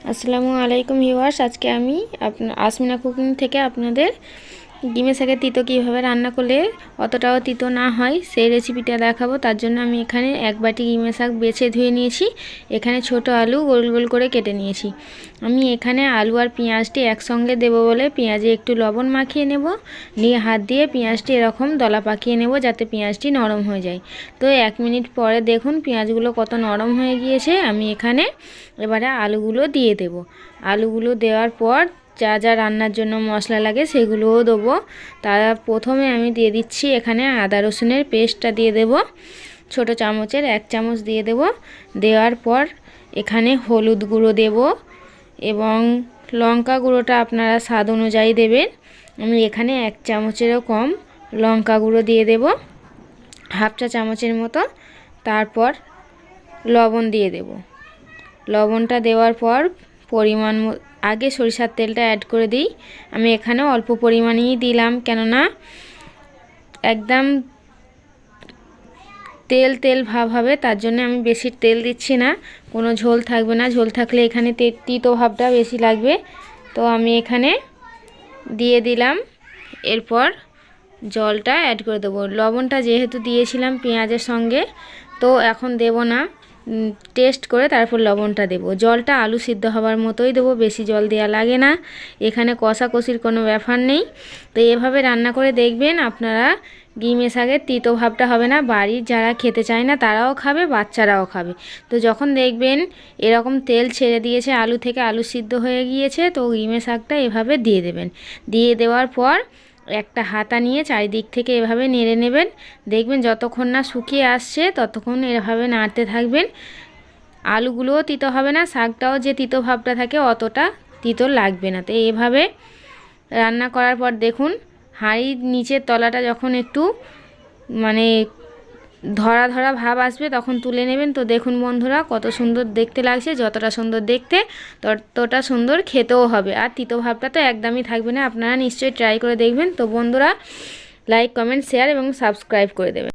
আসসালামু আলাইকুম ভিউয়ার্স আজকে আমি আসমিনা কুকিং থেকে আপনাদের ডিমের শাকের তিতো কীভাবে রান্না করলে অতটাও তিতো না হয়, সেই রেসিপিটা দেখাবো। তার জন্য আমি এখানে এক বাটি ডিমের শাক বেছে ধুয়ে নিয়েছি। এখানে ছোট আলু গোল গোল করে কেটে নিয়েছি। আমি এখানে আলু আর পেঁয়াজটি একসঙ্গে দেব বলে পেঁয়াজে একটু লবণ মাখিয়ে নেব। নিয়ে হাত দিয়ে পেঁয়াজটি এরকম দলা পাকিয়ে নেব যাতে পেঁয়াজটি নরম হয়ে যায়। তো এক মিনিট পরে দেখুন পেঁয়াজগুলো কত নরম হয়ে গিয়েছে। আমি এখানে এবারে আলুগুলো দিয়ে দেব। আলুগুলো দেওয়ার পর যা যা রান্নার জন্য মশলা লাগে সেগুলোও দেবো। তার প্রথমে আমি দিয়ে দিচ্ছি এখানে আদা রসুনের পেস্টটা দিয়ে দেব। ছোট চামচের এক চামচ দিয়ে দেব। দেওয়ার পর এখানে হলুদ গুঁড়ো দেব এবং লঙ্কা গুঁড়োটা আপনারা স্বাদ অনুযায়ী দেবেন। আমি এখানে এক চামচেরও কম লঙ্কা গুঁড়ো দিয়ে দেব। হাফ চা চামচের মতো। তারপর লবণ দিয়ে দেব। লবণটা দেওয়ার পর পরিমাণ আগে সরিষার তেলটা অ্যাড করে দিই। আমি এখানে অল্প পরিমাণেই দিলাম, কেননা একদম তেল তেল ভাব হবে, তার জন্য আমি বেশি তেল দিচ্ছি না। কোনো ঝোল থাকবে না, ঝোল থাকলে এখানে তিতো ভাবটা বেশি লাগবে। তো আমি এখানে দিয়ে দিলাম, এরপর জলটা অ্যাড করে দেবো। লবণটা যেহেতু দিয়েছিলাম পেঁয়াজের সঙ্গে, তো এখন দেব না। টেস্ট করে তারপর লবণটা দেব। জলটা আলু সিদ্ধ হওয়ার মতোই দেবো, বেশি জল দেওয়া লাগে না। এখানে কষাকষির কোনো ব্যাপার নেই। তো এভাবে রান্না করে দেখবেন আপনারা ডিমে শাকের তিতো ভাবটা হবে না। বাড়ির যারা খেতে চায় না, তারাও খাবে, বাচ্চারাও খাবে। তো যখন দেখবেন এরকম তেল ছেড়ে দিয়েছে, আলু থেকে আলু সিদ্ধ হয়ে গিয়েছে, তো ডিমে শাকটা এভাবে দিয়ে দেবেন। দিয়ে দেওয়ার পর একটা হাতা নিয়ে চারিদিক থেকে এভাবে নেড়ে নেবেন। দেখবেন যতক্ষণ না শুকিয়ে আসছে, ততক্ষণ এভাবে নাড়তে থাকবেন। আলুগুলোও তিতো হবে না, শাকটাও যে তিতো ভাবটা থাকে অতটা তিতো লাগবে না। তো এভাবে রান্না করার পর দেখুন, হাঁড়ির নিচের তলাটা যখন একটু মানে ধরা ধরা ভাব আসবে, তখন তুলে নেবেন। তো দেখুন বন্ধুরা, কত সুন্দর দেখতে লাগছে, যতটা সুন্দর দেখতে, ততটা সুন্দর খেতেও হবে। আর তিতো ভাবটা তো একদমই থাকবে না, আপনারা নিশ্চয়ই ট্রাই করে দেখবেন। তো বন্ধুরা লাইক কমেন্ট শেয়ার এবং সাবস্ক্রাইব করে দেবেন।